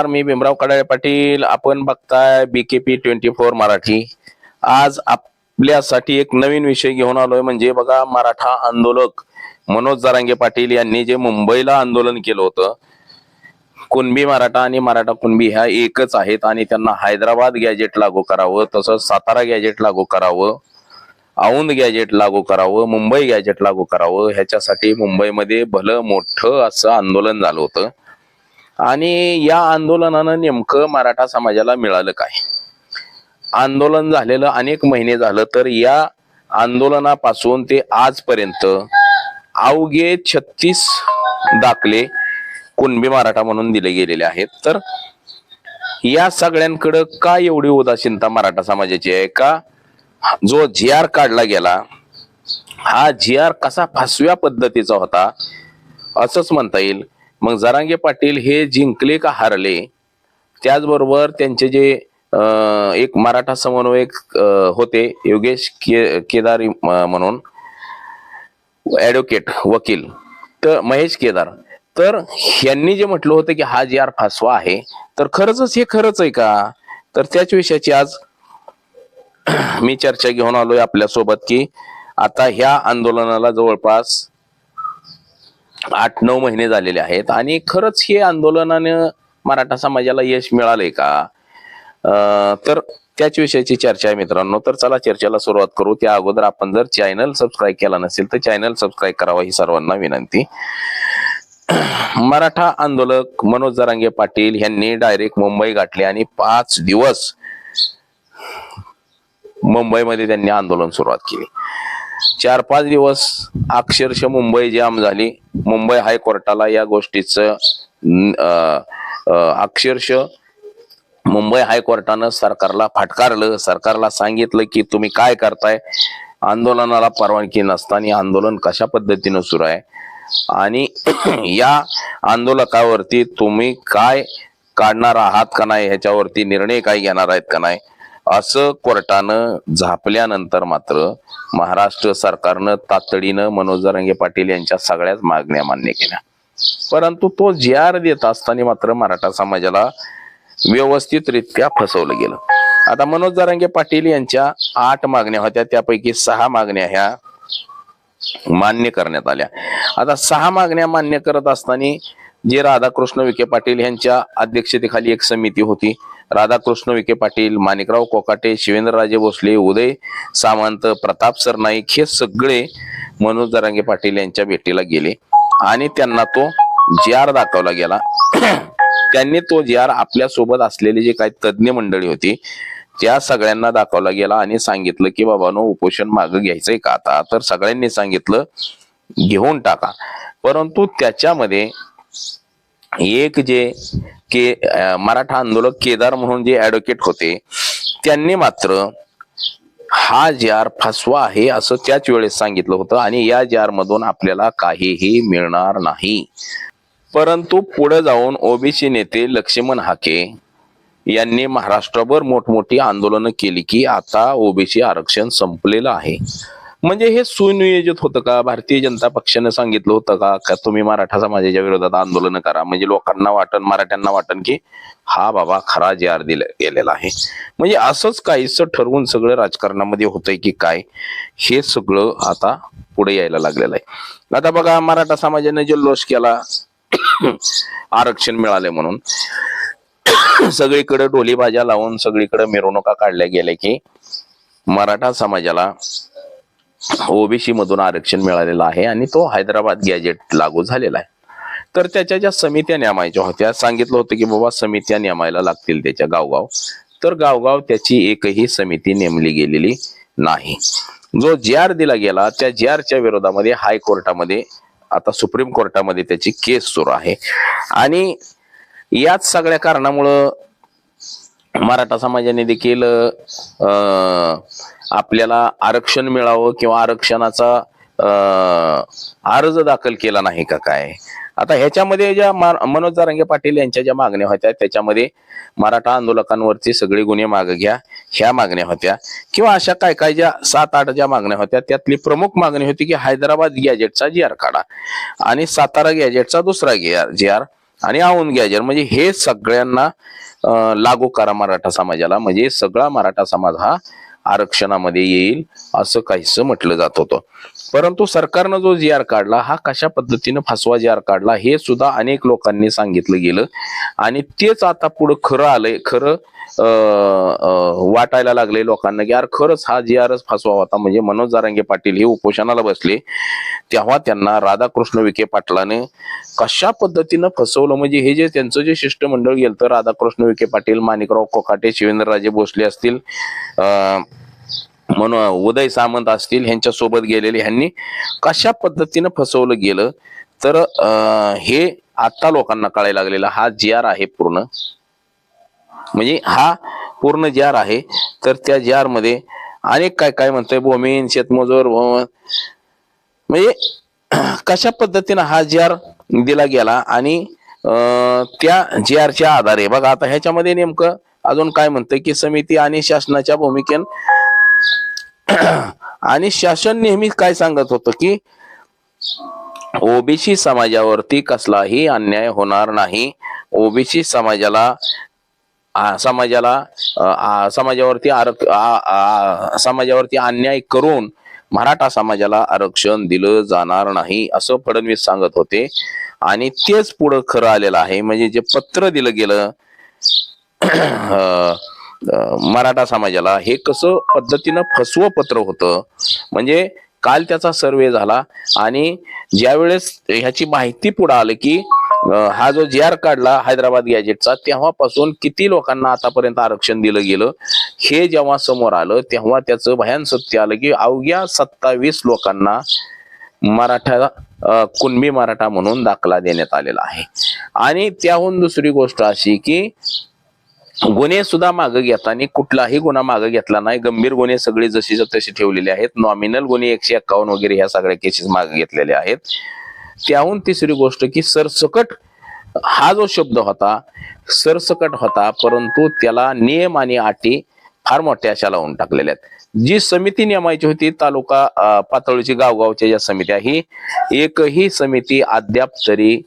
नमस्कार मी भीमराव कडाळे पाटील. आपण बघताय बीकेपी ट्वेंटी फोर मराठी. आज आपल्यासाठी एक नवीन विषय घेऊन आलोय म्हणजे बघा मराठा आंदोलक. मनोज जरांगे पाटील यांनी जे मुंबईला आंदोलन केलं होतं कुणबी मराठा आणि मराठा कुणबी ह्या एकच आहेत आणि त्यांना हैदराबाद गॅजेट लागू करावं तसंच सातारा गॅजेट लागू करावं औंध गॅजेट लागू करावं मुंबई गॅजेट लागू करावं ह्याच्यासाठी मुंबईमध्ये भलं मोठं असं आंदोलन झालं होतं. आणि या आंदोलनानं नेमकं मराठा समाजाला मिळालं काय? आंदोलन झालेलं अनेक महिने झालं तर या आंदोलनापासून ते आजपर्यंत अवघे छत्तीस दाखले कुणबी मराठा म्हणून दिले गेलेले आहेत. तर या सगळ्यांकडं का एवढी उदासीनता मराठा समाजाची आहे? का जो जी आर काढला गेला हा जी आर कसा फसव्या पद्धतीचा होता असंच म्हणता येईल. मग जरांगे पाटील हे जिंकले का हारले त्याचबरोबर त्यांचे जे एक मराठा समन्वयक होते योगेश के केदार म्हणून ॲडव्होकेट वकील तर महेश केदार. तर यांनी जे म्हटलं होतं की हा जी आर फासवा आहे तर खरंच हे खरंच आहे का? तर त्याच विषयाची आज मी चर्चा घेऊन आलोय आपल्यासोबत की आता ह्या आंदोलनाला जवळपास आठ नऊ महिने झालेले आहेत आणि खरंच हे आंदोलनानं मराठा समाजाला यश मिळालंय का? तर त्याच विषयाची चर्चा आहे मित्रांनो. तर चला चर्चेला सुरुवात करू. त्या अगोदर आपण जर चॅनल सबस्क्राईब केला नसेल तर चॅनल सबस्क्राईब करावा ही सर्वांना विनंती. मराठा आंदोलक मनोज जरांगे पाटील यांनी डायरेक्ट मुंबई गाठले आणि पाच दिवस मुंबईमध्ये त्यांनी आंदोलन सुरुवात केली. चार पाच दिवस अक्षरशः मुंबई जाम झाली. मुंबई हायकोर्टाला या गोष्टीचं अक्षरश मुंबई हायकोर्टानं सरकारला फटकारलं. सरकारला सांगितलं की तुम्ही काय करताय? आंदोलनाला परवानगी नसताना आंदोलन कशा पद्धतीनं सुरू आहे? आणि या आंदोलकावरती तुम्ही काय काढणार आहात का नाही? ह्याच्यावरती निर्णय काय घेणार आहेत का नाही? असं कोर्टानं झापल्यानंतर मात्र महाराष्ट्र सरकारनं तातडीनं मनोज जरांगे पाटील यांच्या सगळ्याच मागण्या मान्य केल्या. परंतु तो जी आर देत असताना मात्र मराठा समाजाला व्यवस्थितरित्या फसवलं गेलं. आता मनोज जरांगे पाटील यांच्या आठ मागण्या होत्या त्यापैकी सहा मागण्या ह्या मान्य करण्यात आल्या. आता सहा मागण्या मान्य करत असताना जे राधाकृष्ण विखे पाटील यांच्या अध्यक्षतेखाली एक समिती होती. राधाकृष्ण विखे पाटील माणिकराव कोकाटे शिवेंद्रराजे भोसले उदय सामंत प्रताप सरनाईक हे सगळे मनोज दरांगे पाटील यांच्या भेटीला गेले. आणि त्यांना तो जी आर दाखवला गेला. त्यांनी तो जी आर आपल्यासोबत असलेली जे काही तज्ज्ञ मंडळी होती त्या सगळ्यांना दाखवला गेला आणि सांगितलं की बाबानो उपोषण मागं घ्यायचंय का आता? तर सगळ्यांनी सांगितलं घेऊन टाका. परंतु त्याच्यामध्ये एक जे के मराठा आंदोलक केदार म्हणून जे ऍडव्होकेट होते त्यांनी मात्र हा जार फसवा आहे असं त्याच वेळेस सांगितलं होतं आणि या जार मधून आपल्याला काहीही मिळणार नाही. परंतु पुढे जाऊन ओबीसी नेते लक्ष्मण हाके यांनी महाराष्ट्रभर मोठमोठी आंदोलनं केली की आता ओबीसी आरक्षण संपलेलं आहे. म्हणजे हे सुनियोजित होतं का? भारतीय जनता पक्षाने सांगितलं होतं का? का तुम्ही मराठा समाजाच्या विरोधात आंदोलन करा? म्हणजे लोकांना वाटन मराठ्यांना वाटन की हा बाबा खरा जे आर दिला गेलेला आहे. म्हणजे असंच काहीच ठरवून सगळं राजकारणामध्ये होतंय की काय हे सगळं आता पुढे यायला लागलेलं आहे. आता बघा मराठा समाजाने जल्लोष केला. आरक्षण मिळाले म्हणून. सगळीकडे डोली भाज्या लावून सगळीकडे मिरवणुका काढल्या गेल्या की मराठा समाजाला ओबीसी मधून आरक्षण मिळालेलं आहे आणि तो हैदराबाद गॅजेट लागू झालेला आहे. तर त्याच्या ज्या समित्या नेमायच्या होत्या सांगितलं होतं की बाबा समित्या नेमायला लागतील त्याच्या गावगाव. तर गावगाव त्याची एकही समिती नेमली गेलेली नाही. जो जी आर दिला गेला त्या जी आरच्या विरोधामध्ये हायकोर्टामध्ये आता सुप्रीम कोर्टामध्ये त्याची केस सुरू आहे. आणि याच सगळ्या कारणामुळं मराठा समाजाने देखील आपल्याला आरक्षण मिळावं किंवा आरक्षणाचा अर्ज दाखल केला नाही का काय? आता ह्याच्यामध्ये ज्या मा- मनोज जारंगे पाटील यांच्या ज्या मागण्या होत्या त्याच्यामध्ये मराठा आंदोलकांवरती सगळे गुन्हे मागे घ्या ह्या मागण्या होत्या. किंवा अशा काय काय ज्या सात आठ ज्या मागण्या होत्या त्यातली प्रमुख मागणी होती की हैदराबाद गॅजेटचा जी आर काढा आणि सातारा गॅजेटचा दुसरा जी आर आणि औंध गॅजर म्हणजे हे सगळ्यांना लागू करा मराठा समाजाला. म्हणजे सगळा मराठा समाज हा आरक्षणामध्ये येईल असं काहीसं म्हटलं जात होतं. परंतु सरकारनं जो जी आर काढला हा कशा पद्धतीनं फसवा जी आर काढला हे सुद्धा अनेक लोकांनी सांगितलं गेलं. आणि तेच आता पुढं खरं आलंय खरं वाटायला लागले लोकांना की यार खरंच हा जी आरच फसवा होता. म्हणजे मनोज जारांगे पाटील हे उपोषणाला बसले. तेव्हा त्यांना राधाकृष्ण विखे पाटलाने कशा पद्धतीनं फसवलं? म्हणजे हे जे त्यांचं जे शिष्टमंडळ गेलं तर राधाकृष्ण विखे पाटील माणिकराव कोकाटे शिवेंद्रराजे भोसले असतील अं, म्हणून उदय सामंत असतील ह्यांच्या सोबत गेलेले ह्यांनी कशा पद्धतीनं फसवलं गेलं? तर अं, हे आता लोकांना कळायला लागलेला हा जी आर आहे पूर्ण. म्हणजे हा पूर्ण जार आहे. तर त्या जारमध्ये अनेक काय काय म्हणतोय? भूमीन शेतमजूर म्हणजे कशा पद्धतीनं हा जार दिला गेला आणि अं, त्या च्या आधारे बघा आता ह्याच्यामध्ये नेमकं अजून काय म्हणतंय की समिती आणि शासनाच्या भूमिकेन आणि शासन नेहमी काय सांगत होतं की ओबीसी समाजावरती कसलाही अन्याय होणार नाही. ओबीसी समाजाला समाजाला समाजावरती आरक समाजावरती अन्याय करून मराठा समाजाला आरक्षण दिलं जाणार नाही असं फडणवीस सांगत होते. आणि तेच पुढं खरं आलेलं आहे. म्हणजे जे पत्र दिलं गेलं मराठा समाजाला हे कसं पद्धतीनं फसवं पत्र होतं. म्हणजे काल त्याचा सर्वे झाला आणि ज्यावेळेस ह्याची माहिती पुढे आलं की हा जो जी आर काढला हैदराबाद गॅजेटचा तेव्हापासून किती लोकांना आतापर्यंत आरक्षण दिलं गेलं? हे जेव्हा समोर आलं तेव्हा त्याचं भयान सत्य आलं की अवघ्या सत्तावीस लोकांना मराठा कुणबी मराठा म्हणून दाखला देण्यात आलेला आहे. आणि त्याहून दुसरी गोष्ट अशी की गुन्हे सुद्धा मागे घेताना कुठलाही गुन्हा मागे घेतला नाही. गंभीर गुन्हे सगळे जशीच्या तसे ठेवलेले आहेत. नॉमिनल गुन्हे एकशे एक्कावन्न वगैरे ह्या सगळ्या केसेस मागे घेतलेल्या आहेत. त्याहून तिसरी गोष्ट की सरसकट हा जो शब्द होता सरसकट होता परंतु त्याला नियम आणि अटी फार मोठ्या अशा लावून टाकलेल्या आहेत. जी समिती नेमायची होती तालुका पातळीची गावगावच्या ज्या समित्या ही एकही समिती अद्याप तरी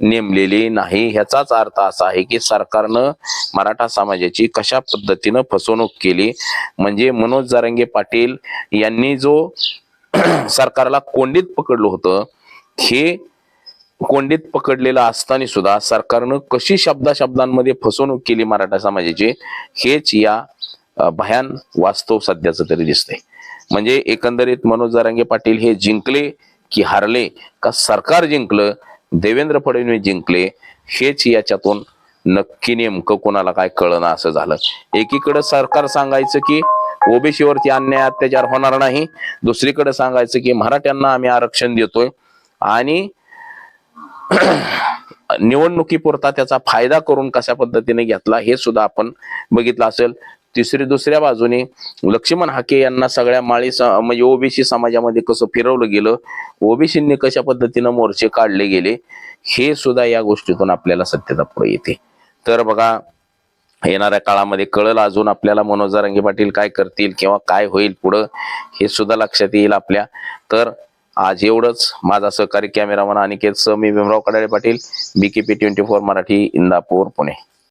नेमलेली नाही. ह्याचाच अर्थ असा आहे की सरकारनं मराठा समाजाची कशा पद्धतीनं फसवणूक केली म्हणजे मनोज जारंगे पाटील यांनी जो सरकारला कोंडीत पकडलं होतं हे कोंडीत पकडलेलं असताना सुद्धा सरकारनं कशी शब्दा शब्दांमध्ये फसवणूक केली मराठा समाजाची हेच या भयान वास्तव सध्याचं तरी दिसतंय. म्हणजे एकंदरीत मनोज जारांगे पाटील हे जिंकले की हारले का सरकार जिंकलं देवेंद्र फडणवीस जिंकले हेच याच्यातून नक्की नेमकं कोणाला काय कळणं असं झालं. एकीकडे सरकार सांगायचं की ओबीसीवरती अन्याय अत्याचार होणार नाही दुसरीकडे सांगायचं की मराठ्यांना आम्ही आरक्षण देतोय आणि निवडणुकीपुरता त्याचा फायदा करून कशा पद्धतीने घेतला हे सुद्धा आपण बघितलं असेल. तिसरी दुसऱ्या बाजूने लक्ष्मण हाके यांना सगळ्या माळी स- म्हणजे ओबीसी समाजामध्ये कसं फिरवलं गेलं ओबीसींनी कशा पद्धतीनं मोर्चे काढले गेले हे सुद्धा या गोष्टीतून आपल्याला सत्यता पुढे येते. तर बघा येणाऱ्या काळामध्ये कळलं अजून आपल्याला मनोजरांगे पाटील काय करतील किंवा काय होईल पुढं हे सुद्धा लक्षात येईल आपल्या. तर आज एवढंच. माझा सहकारी कॅमेरामन अनिकेत सह मी Bhimrao Kadale Patil BKP twenty four Marathi Indapur Pune.